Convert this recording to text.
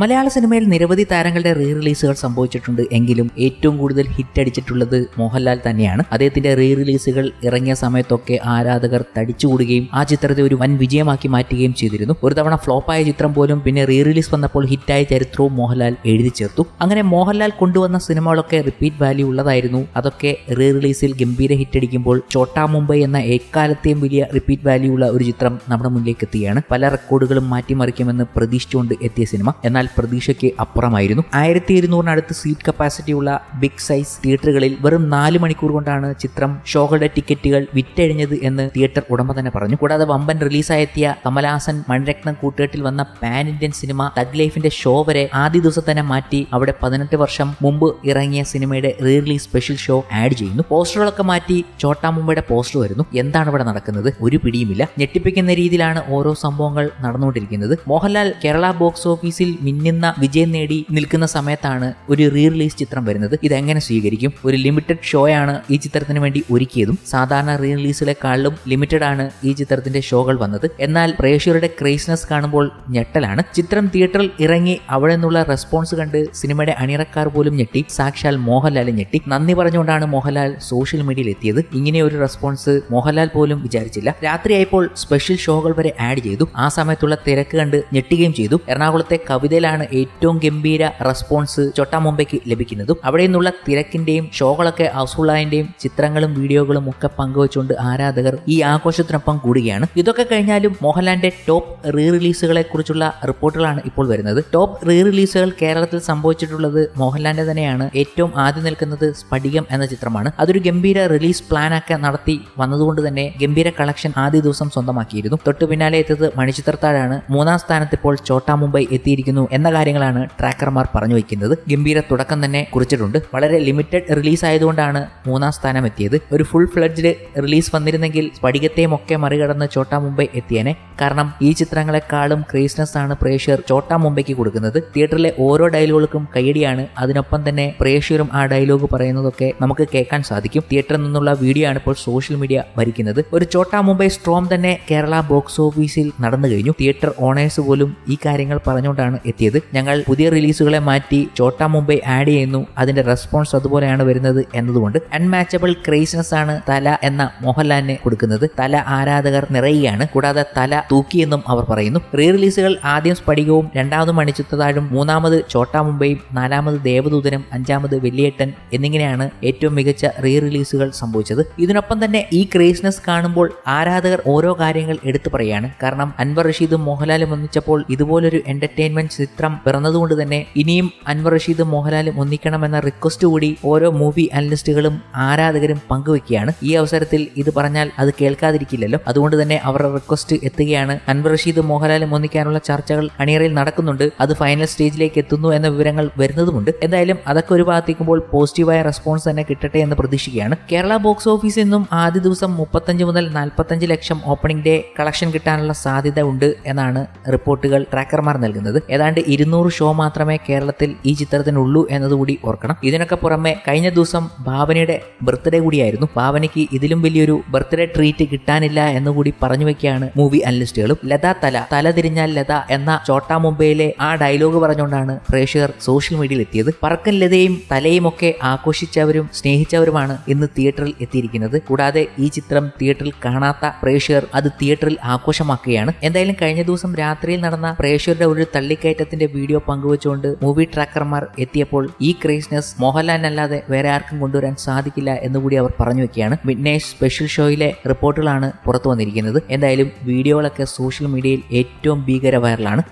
മലയാള സിനിമയിൽ നിരവധി താരങ്ങളുടെ റീ റിലീസുകൾ സംഭവിച്ചിട്ടുണ്ട്. എങ്കിലും ഏറ്റവും കൂടുതൽ ഹിറ്റ് അടിച്ചിട്ടുള്ളത് മോഹൻലാൽ തന്നെയാണ്. അദ്ദേഹത്തിന്റെ റീ റിലീസുകൾ ഇറങ്ങിയ സമയത്തൊക്കെ ആരാധകർ തടിച്ചുകൂടുകയും ആ ചിത്രത്തെ ഒരു വൻ വിജയമാക്കി മാറ്റുകയും ചെയ്തിരുന്നു. ഒരു തവണ ഫ്ലോപ്പായ ചിത്രം പോലും പിന്നെ റീ റിലീസ് വന്നപ്പോൾ ഹിറ്റായ ചരിത്രവും മോഹൻലാൽ എഴുതി ചേർത്തു. അങ്ങനെ മോഹൻലാൽ കൊണ്ടുവന്ന സിനിമകളൊക്കെ റിപ്പീറ്റ് വാല്യൂ ഉള്ളതായിരുന്നു. അതൊക്കെ റീ റിലീസിൽ ഗംഭീര ഹിറ്റ് അടിക്കുമ്പോൾ ചോട്ടാ മുംബൈ എന്ന എക്കാലത്തെയും വലിയ റിപ്പീറ്റ് വാല്യൂ ഉള്ള ഒരു ചിത്രം നമ്മുടെ മുന്നിലേക്ക് എത്തുകയാണ് പല റെക്കോർഡുകളും മാറ്റിമറിക്കുമെന്ന് പ്രതീക്ഷിച്ചുകൊണ്ട് എത്തിയ സിനിമ. എന്നാൽ പ്രതീക്ഷയ്ക്ക് അപ്പുറമായിരുന്നു. ആയിരത്തി ഇരുന്നൂറിനടുത്ത് സീറ്റ് കപ്പാസിറ്റി ഉള്ള ബിഗ് സൈസ് തിയേറ്ററുകളിൽ വെറും നാല് മണിക്കൂർ കൊണ്ടാണ് ചിത്രം ഷോകളുടെ ടിക്കറ്റുകൾ വിറ്റഴിഞ്ഞത് എന്ന് തിയേറ്റർ ഉടമ തന്നെ പറഞ്ഞു. കൂടാതെ വമ്പൻ റിലീസായെത്തിയ കമലഹാസൻ മൺരത്നം കൂട്ടുകെട്ടിൽ വന്ന പാൻ ഇന്ത്യൻ സിനിമ തഗ് ലൈഫിന്റെ ഷോ വരെ ആദ്യ ദിവസം തന്നെ മാറ്റി അവിടെ പതിനെട്ട് വർഷം മുമ്പ് ഇറങ്ങിയ സിനിമയുടെ re release special show add ചെയ്യുന്നു പോസ്റ്ററുകളൊക്കെ മാറ്റി ചോട്ടാ മുംബൈയുടെ പോസ്റ്റർ വരുന്നു. എന്താണ് ഇവിടെ നടക്കുന്നത്? ഒരു പിടിയുമില്ല. ഞെട്ടിപ്പിക്കുന്ന രീതിയിലാണ് ഓരോ സംഭവങ്ങൾ നടന്നുകൊണ്ടിരിക്കുന്നത്. മോഹൻലാൽ കേരള ബോക്സ് ഓഫീസിൽ മിന്നുന്ന വിജയം നേടി നിൽക്കുന്ന സമയത്താണ് ഒരു റീ റിലീസ് ചിത്രം വരുന്നത്. ഇതെങ്ങനെ സ്വീകരിക്കും? ഒരു ലിമിറ്റഡ് ഷോയാണ് ഈ ചിത്രത്തിന് വേണ്ടി ഒരുക്കിയതും സാധാരണ റീ റിലീസുകളെക്കാളും ലിമിറ്റഡ് ആണ് ഈ ചിത്രത്തിന്റെ ഷോകൾ വന്നത്. എന്നാൽ പ്രേക്ഷകരുടെ ക്രേസ്നെസ് കാണുമ്പോൾ ഞെട്ടലാണ്. ചിത്രം തിയേറ്ററിൽ ഇറങ്ങി അവിടെ നിന്നുള്ള റെസ്പോൺസ് കണ്ട് സിനിമയുടെ അണിയറക്കാർ പോലും ഞെട്ടി. സാക്ഷാൽ മോഹൻലാൽ ഞെട്ടി. നന്ദി പറഞ്ഞുകൊണ്ടാണ് മോഹൻലാൽ സോഷ്യൽ മീഡിയയിൽ എത്തിയത്. ഇങ്ങനെ ഒരു റെസ്പോൺസ് മോഹൻലാൽ പോലും വിചാരിച്ചില്ല. രാത്രിയായപ്പോൾ സ്പെഷ്യൽ ഷോകൾ വരെ ആഡ് ചെയ്തു. ആ സമയത്തുള്ള തിരക്ക് കണ്ട് ഞെട്ടുകയും ചെയ്തു. എറണാകുളത്തെ കവിതയിലാണ് ഏറ്റവും ഗംഭീര റെസ്പോൺസ് ചൊട്ടാ മുംബൈക്ക് ലഭിക്കുന്നതും അവിടെ നിന്നുള്ള തിരക്കിന്റെയും ഷോകളൊക്കെ ഹൗസ്ഫുള്ളായതിന്റെയും ചിത്രങ്ങളും വീഡിയോകളും ഒക്കെ പങ്കുവച്ചുകൊണ്ട് ആരാധകർ ഈ ആഘോഷത്തിനൊപ്പം കൂടുകയാണ്. ഇതൊക്കെ കഴിഞ്ഞാലും മോഹൻലാലിന്റെ ടോപ്പ് റീ റിലീസുകളെ കുറിച്ചുള്ള റിപ്പോർട്ടുകളാണ് ഇപ്പോൾ വരുന്നത്. ടോപ്പ് റീ റിലീസുകൾ കേരളത്തിൽ സംഭവിച്ചിട്ടുള്ളത് മോഹൻലാലിന്റെ തന്നെയാണ്. ഏറ്റവും ആദ്യം നിൽക്കുന്നത് സ്ഫടികം എന്ന ചിത്രമാണ്. അതൊരു ഗംഭീര റിലീസ് പ്ലാൻ ഒക്കെ നടത്തി വന്നതുകൊണ്ട് തന്നെ ഗംഭീര കളക്ഷൻ ആദ്യ ദിവസം സ്വന്തമാക്കിയിരുന്നു. തൊട്ടു പിന്നാലെ എത്തിയത് മണിച്ചിത്രത്താഴാണ് മൂന്നാം സ്ഥാനത്ത് ഇപ്പോൾ ചോട്ടാ മുംബൈ എത്തിയിരിക്കുന്നു. എന്ന കാര്യങ്ങളാണ് ട്രാക്കർമാർ പറഞ്ഞു വയ്ക്കുന്നത്. ഗംഭീര തുടക്കം തന്നെ കുറിച്ചിട്ടുണ്ട്. വളരെ ലിമിറ്റഡ് റിലീസ് ആയതുകൊണ്ടാണ് മൂന്നാം സ്ഥാനം എത്തിയത്. ഒരു ഫുൾ ഫ്ലഡ്ജ്ഡ് റിലീസ് വന്നിരുന്നെങ്കിൽ സ്ഫടികത്തെയും ഒക്കെ മറികടന്ന് ചോട്ടാ മുംബൈ എത്തിയേനെ. കാരണം ഈ ചിത്രങ്ങളെക്കാളും ക്രേസ്നെസ് ആണ് പ്രേക്ഷകർ ചോട്ടാ മുംബൈക്ക് കൊടുക്കുന്നത്. തിയേറ്ററിലെ ഓരോ ഡയലോഗുകൾക്കും കയ്യടിയാണ്. അതിനൊപ്പം തന്നെ പ്രേക്ഷകരും ആ ഡയലോഗ് പറയുന്നതൊക്കെ നമുക്ക് കേൾക്കാൻ സാധിക്കും. തിയേറ്ററിൽ നിന്നുള്ള വീഡിയോ ആണ് ഇപ്പോൾ സോഷ്യൽ മീഡിയ ഭരിക്കുന്നത്. ഒരു ചോട്ടാ മുംബൈ സ്ട്രോം തന്നെ കേരള ബോക്സ് ഓഫീസിൽ നടന്നു കഴിഞ്ഞു. തിയേറ്റർ ഓണേഴ്സ് പോലും ഈ കാര്യങ്ങൾ പറഞ്ഞുകൊണ്ടാണ് എത്തിയത് ഞങ്ങൾ പുതിയ റിലീസുകളെ മാറ്റി ചോട്ടാ മുംബൈ ആഡ് ചെയ്യുന്നു. അതിന്റെ റെസ്പോൺസ് അതുപോലെയാണ് വരുന്നത് എന്നതുകൊണ്ട് അൺമാച്ചബിൾ ക്രേസിനെസ് ആണ് തല എന്ന മോഹൻലാലിന് കൊടുക്കുന്നത്. തല ആരാധകർ നിറയുകയാണ്. കൂടാതെ തല തൂക്കിയെന്നും അവർ പറയുന്നു. റീ റിലീസുകൾ ആദ്യം സ്ഫടികവും രണ്ടാമത് മണിച്ചിത്രതാഴും മൂന്നാമത് ചോട്ടാ മുംബൈയും നാലാമത് ദേവദൂതനും അഞ്ചാമത് വെള്ളിയേട്ടൻ എന്നിങ്ങനെയാണ് ഏറ്റവും മികച്ച റീ റിലീസുകൾ സംഭവിച്ചത്. ഇതിനൊപ്പം തന്നെ ഈ ക്രേസിനെസ് കാണുമ്പോൾ ആരാധകർ ഓരോ കാര്യങ്ങൾ എടുത്തു പറയുകയാണ് കാരണം അൻവർ റഷീദും മോഹൻലാലും ഒന്നിച്ചപ്പോൾ ഇതുപോലൊരു എന്റർടൈൻമെന്റ് ചിത്രം പിറന്നതുകൊണ്ട് തന്നെ ഇനിയും അൻവർ റഷീദും മോഹൻലാലും ഒന്നിക്കണമെന്ന റിക്വസ്റ്റ് കൂടി ഓരോ മൂവി അനലിസ്റ്റുകളും ആരാധകരും പങ്കുവെക്കുകയാണ്. ഈ അവസരത്തിൽ ഇത് പറഞ്ഞാൽ അത് കേൾക്കാതിരിക്കില്ലല്ലോ. അതുകൊണ്ട് തന്നെ അവരുടെ റിക്വസ്റ്റ് എത്തുകയാണ്. അൻവർ റഷീദ് മോഹൻലാലും ഒന്നിക്കാനുള്ള ചർച്ചകൾ അണിയറയിൽ നടക്കുന്നുണ്ട്. അത് ഫൈനൽ സ്റ്റേജിലേക്ക് എത്തുന്നു എന്ന വിവരങ്ങൾ വരുന്നതുമുണ്ട്. എന്തായാലും അതൊക്കെ ഒരു ഭാഗത്തേക്കുമ്പോൾ പോസിറ്റീവായ റെസ്പോൺസ് തന്നെ കിട്ടട്ടെ എന്ന് പ്രതീക്ഷിക്കുകയാണ്. കേരള ബോക്സ് ഓഫീസിൽ നിന്നും ആദ്യ ദിവസം മുപ്പത്തഞ്ച് മുതൽ നാൽപ്പത്തഞ്ച് ലക്ഷം ഓപ്പണിംഗ് ഡേ കളക്ഷൻ കിട്ടാനുള്ള സാധ്യത ഉണ്ട് എന്നാണ് റിപ്പോർട്ടുകൾ ട്രാക്കർമാർ നൽകുന്നത്. ഏതാണ്ട് ഇരുന്നൂറ് ഷോ മാത്രമേ കേരളത്തിൽ ഈ ചിത്രത്തിനുള്ളൂ എന്നതുകൂടി ഓർക്കണം. ഇതിനൊക്കെ പുറമെ കഴിഞ്ഞ ദിവസം ഭാവനയുടെ ബർത്ത്ഡേ കൂടിയായിരുന്നു. ഭാവനയ്ക്ക് ഇതിലും വലിയൊരു ബർത്ത്ഡേ ട്രീറ്റ് കിട്ടാനില്ല എന്നുകൂടി പറഞ്ഞു വെക്കുകയാണ് മൂവി അനലിസ്റ്റുകളും ലത തല തല തിരിഞ്ഞാൽ ലത എന്ന ചോട്ടാ മുംബൈയിലെ ആ ഡയലോഗ് പറഞ്ഞുകൊണ്ടാണ് പ്രേക്ഷകർ സോഷ്യൽ മീഡിയയിൽ എത്തിയത്. പറക്കൻ ലതയും തലയും ഒക്കെ ആഘോഷിച്ചവരും സ്നേഹിച്ചവരുമാണ് ഇന്ന് തിയേറ്ററിൽ എത്തിയിരിക്കുന്നത്. കൂടാതെ ഈ ചിത്രം തിയേറ്ററിൽ കാണാത്ത പ്രേക്ഷകർ അത് തിയേറ്ററിൽ ആഘോഷമാക്കുകയാണ്. എന്തായാലും കഴിഞ്ഞ ദിവസം രാത്രിയിൽ നടന്ന പ്രേക്ഷകരുടെ ഒരു തള്ളിക്കയറ്റത്തിന്റെ വീഡിയോ പങ്കുവച്ചുകൊണ്ട് മൂവി ട്രാക്കർമാർ എത്തിയപ്പോൾ ഈ ക്രേസ്നെസ് അല്ലാതെ വേറെ ആർക്കും കൊണ്ടുവരാൻ സാധിക്കില്ല എന്നുകൂടി അവർ പറഞ്ഞു വെക്കുകയാണ്. വിഘ്നേഷ് സ്പെഷ്യൽ ഷോയിലെ റിപ്പോർട്ടുകളാണ് പുറത്തു വന്നിരിക്കുന്നത്. എന്തായാലും വീഡിയോകളൊക്കെ സോഷ്യൽ മീഡിയയിൽ ഏറ്റവും ഭീകര വൈറലാണ്